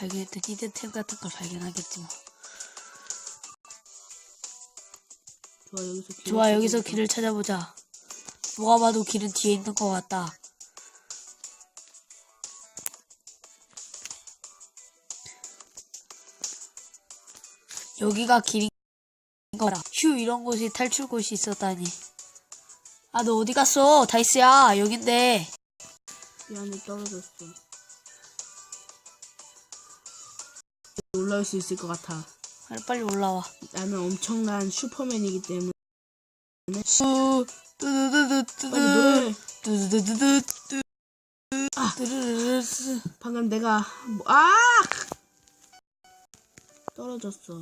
발견했던 히든템 같은 걸 발견하겠지 뭐. 좋아 여기서 길 좋아, 여기서 길을 찾아보자. 누가 봐도 길은 뒤에 있는 것 같다. 여기가 길인 거라. 휴, 이런 곳이 탈출 곳이 있었다니. 아, 너 어디 갔어? 다이스야, 여긴데. 미안해 떨어졌어. 올라올 수 있을 것 같아. 빨리, 빨리 올라와. 나는 엄청난 슈퍼맨이기 때문에. 빨리 노래. 뚜두두두두. 아. 뚜두두두두. 방금 내가 뭐, 아 떨어졌어.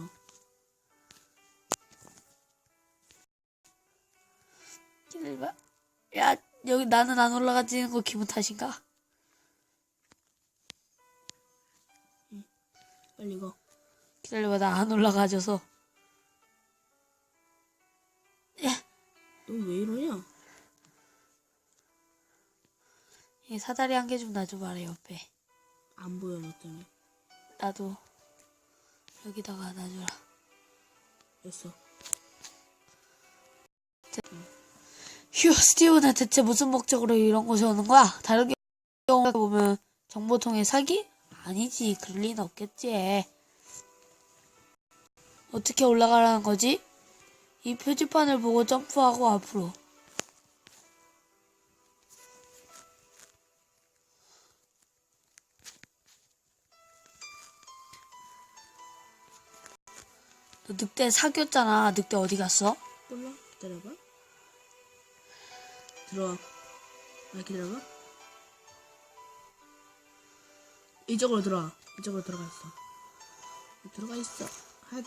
야, 여기 나는 안 올라가지는 거 기분 탓인가? 빨리 이거. 기다려봐, 나 안 올라가져서. 너 왜 이러냐? 이 사다리 한 개 좀 놔줘봐라, 옆에. 안 보여 너 때문에. 나도 여기다가 놔줘라. 됐어. 휴, 스티브는 대체 무슨 목적으로 이런 곳에 오는 거야? 다른 경우에 보면 정보통에 사기? 아니지, 그럴 리는 없겠지. 어떻게 올라가라는 거지? 이 표지판을 보고 점프하고 앞으로. 너 늑대 사귀었잖아. 늑대 어디 갔어? 몰라. 기다려봐. 들어와. 아 기다려봐. 이쪽으로 들어와. 이쪽으로 들어가 있어. 들어가 있어. 핫.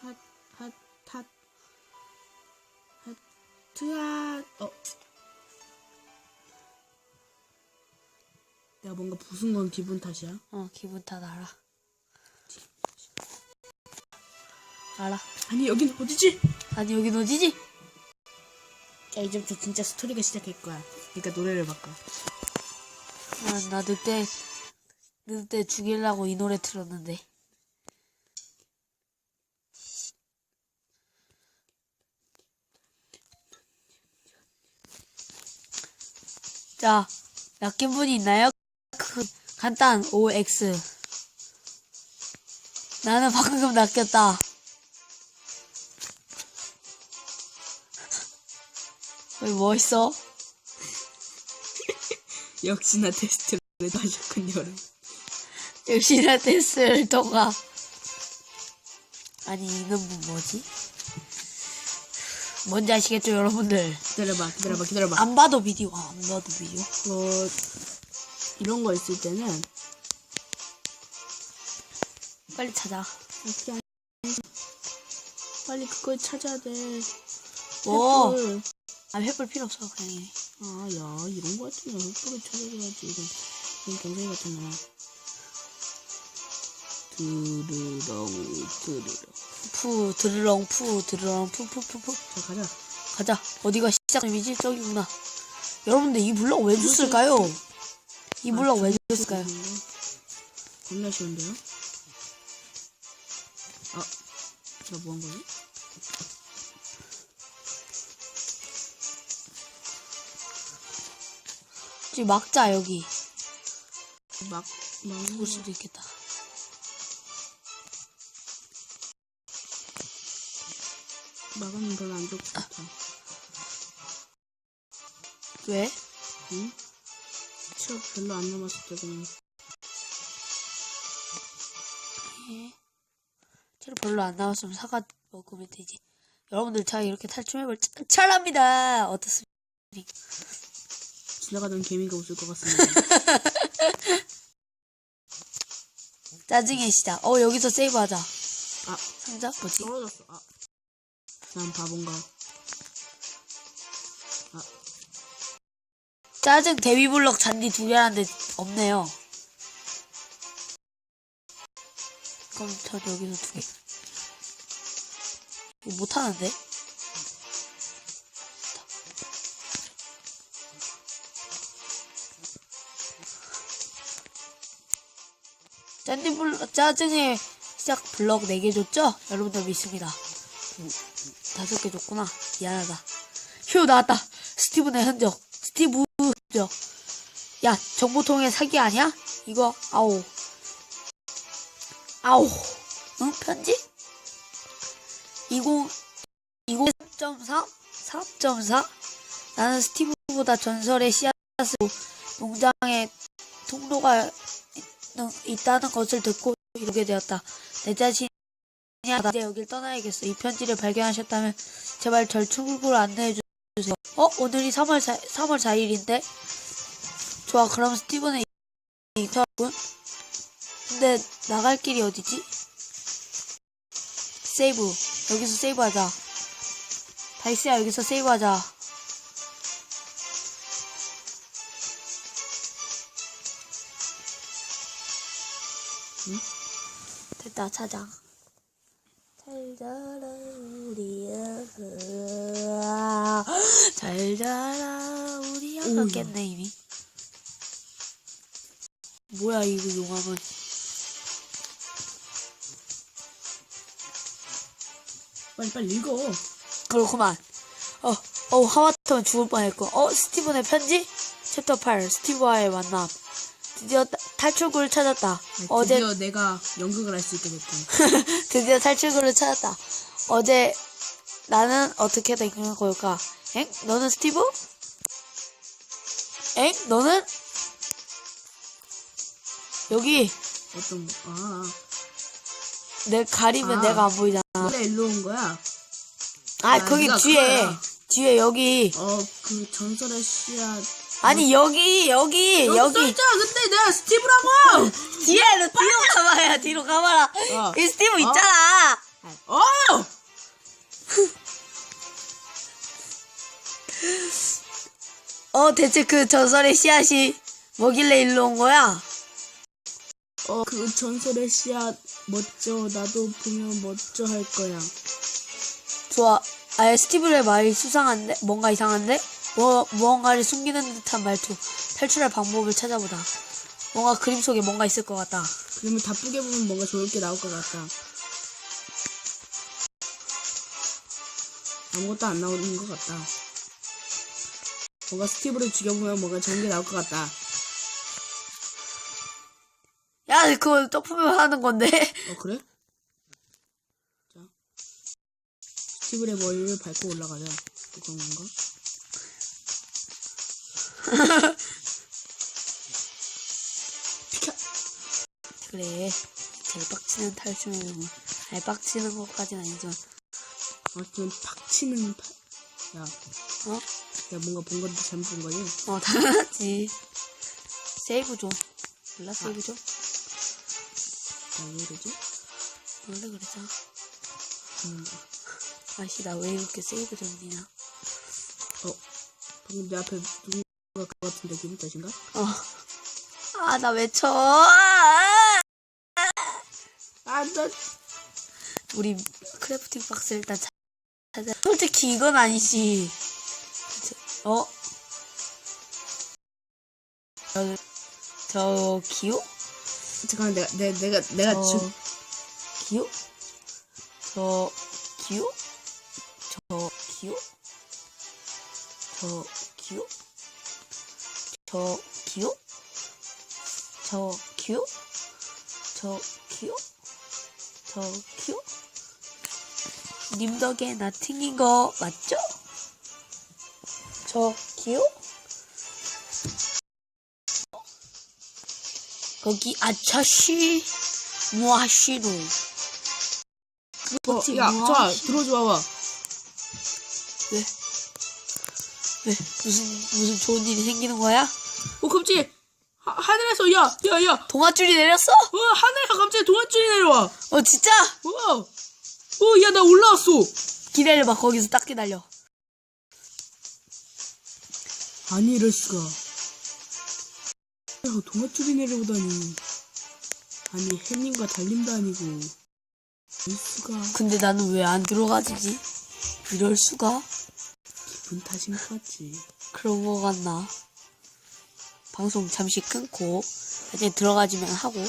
핫. 핫. 핫. 핫. 트앗. 어. 내가 뭔가 부순 건 기분 탓이야. 어, 기분 다 알아. 알아. 아니 여긴 어디지? 아니, 여긴 어디지? 자 이제부터 진짜 스토리가 시작할 거야. 그러니까 노래를 바꿔. 난, 나 늑대, 늑대 죽이려고 이 노래 틀었는데. 자, 낚인 분이 있나요? 그, 간단, OX. 나는 방금 낚였다. 여기 뭐 있어? 역시나 테스트를 하셨군요. 여러분. 역시나 테스트를 통과. 아니, 이놈은 뭐지? 뭔지 아시겠죠, 여러분들? 기다려봐, 기다려봐, 기다려봐. 안 봐도 비디오, 아, 안 봐도 비디오. 어, 이런 거 있을 때는 빨리 찾아. 어떻게 안- 빨리 그걸 찾아야 돼. 뭐? 횃불. 아, 횃불 필요 없어, 그냥. 해. 아, 야, 이런 거 같으면 횃불을 찾아줘야지. 이건, 이건 경쟁이 같잖아. 드르렁, 드르렁. 푸, 드르렁, 푸, 드르렁, 푸, 푸, 푸, 푸. 자, 가자. 가자. 어디가 시작점이지? 저기구나. 여러분들, 이 블럭 왜 줬을까요? 이 블럭 왜 줬을까요? 겁나 쉬운데요? 아, 나뭐한 거지? 지금 막자, 여기. 막, 막, 죽을 수도 있겠다. 막으면 별로 안 좋을 것 같아. 왜? 응? 취업 별로 안 남았을 때 그냥 예. 재료 별로 안 나왔으면 사과 먹으면 되지. 여러분들 자 이렇게 탈출해볼 짤합니다. 어떻습니까? 지나가던 개미가 웃을 것 같습니다. 짜증의 시작. 어 여기서 세이브하자. 아, 상자 뭐지? 떨어졌어. 아, 난 바본가. 짜증 데뷔 블럭 잔디 두 개라는데 없네요. 그럼 전 여기서 두 개. 못하는데? 짠디 블럭, 짜증의 시작 블럭 4개 줬죠? 여러분들 믿습니다. 음, 다섯 개 줬구나. 미안하다. 휴, 나왔다. 스티븐의 흔적. 스티브 흔적. 야, 정보통의 사기 아니야? 이거, 아오. 아오. 응, 편지? 20, 20, 3.3? 3.4? 나는 스티브보다 전설의 씨앗을 농장에 통로가 있- 있다는 것을 듣고 이르게 되었다. 내 자신이 나 이제 여길 떠나야겠어. 이 편지를 발견하셨다면 제발 절 출구로 안내해 주세요. 어? 오늘이 3월 4, 3월 4일인데? 좋아, 그럼 스티븐의 인터군? 근데 나갈 길이 어디지? 세이브. 여기서 세이브하자. 다이스야, 여기서 세이브하자. 됐다, 찾아. 잘 자라, 우리 아가. 잘 자라, 우리 아가. 깼네, 이미. 뭐야, 이거 용암은. 빨리 빨리 읽어. 그렇구만. 어, 어, 하마터면 죽을 뻔했고. 어, 스티븐의 편지? 챕터 8, 스티브와의 만남. 드디어 따- 탈출구를 찾았다. 어제, 드디어 내가 연극을 할 수 있게 됐군. 드디어 탈출구를 찾았다. 어제, 나는 어떻게 된 걸까? 엥? 너는 스티브? 엥? 너는? 여기, 어떤 거? 아, 내 가리면 아. 내가 안 보이잖아. 원래 일로 온 거야. 아, 아, 거기 네가 뒤에, 그거야. 뒤에 여기. 어, 그 전설의 씨앗. 아니, 여기, 여기, 여기 여기. 써있잖아. 근데 내가 스티브라고. 뒤에 너 뒤로 가봐야 뒤로 가봐라 어. 이 스티브 어? 있잖아 어. 어 대체 그 전설의 씨앗이 뭐길래 일로 온 거야 어, 그 전설의 씨앗 멋져. 나도 보면 멋져 할 거야. 좋아 아예 스티브의 말이 수상한데 뭔가 이상한데 뭐 무언가를 숨기는 듯한 말투 탈출할 방법을 찾아보다 뭔가 그림 속에 뭔가 있을 것 같다 그러면 다쁘게 보면 뭔가 좋을 게 나올 것 같다. 아무것도 안 나오는 것 같다. 뭔가 스티브를 죽여보면 뭔가 좋은 게 나올 것 같다. 야 그거 점프면 하는 건데 어, 그래? 자. 스티브의 머리를 밟고 올라가자. 그건 건가? 피카! 그래 제일 빡치는 탈출은 아니 빡치는 것까지는 아니지만 아무튼 팍 치는 파... 야, 어? 야 뭔가 본 건데 잘못 본 거지? 어, 당연하지. 세이브 좀. 몰라, 세이브 좀? 야, 왜 이러지? 원래 그랬잖아. 음, 아씨, 나 왜 이렇게 세이브 좀 니냐. 어, 방금 내 앞에 누군가 그거 같은데 기분 탓인가? 어. 아, 나 외쳐. 아! 아, 나, 우리 크래프팅 박스 일단 찾- 찾아. 솔직히 이건 아니지. 어? 저, 저, 기호? 잠깐만, 내가, 내, 내가, 내가 저, 주, 기호? 저, 기호? 저, 기호? 저, 기호? 저, 기호? 저, 기호? 저, 기호? 저, 기호? 님 덕에 나 튕긴 거 맞죠? 저, 기호? 거기 아차씨 무하시노 어, 그렇지, 야, 뭐. 자, 들어줘 봐봐. 왜? 왜? 무슨 무슨 좋은 일이 생기는 거야? 어, 갑자기, 하, 하늘에서, 야, 야, 야, 동아줄이 내렸어? 어, 하늘에서 갑자기 동아줄이 내려와. 어 진짜? 와, 어, 야, 나 올라왔어. 기다려봐 거기서 딱 기다려. 아니, 이럴 수가. 야, 동아줄이 내려오다니. 아니, 햇님과 달림도 아니고. 이럴 수가. 근데 나는 왜 안 들어가지지? 이럴 수가? 기분 탓인 것 같지. 그런 거 같나? 방송 잠시 끊고 이제 들어가지면 하고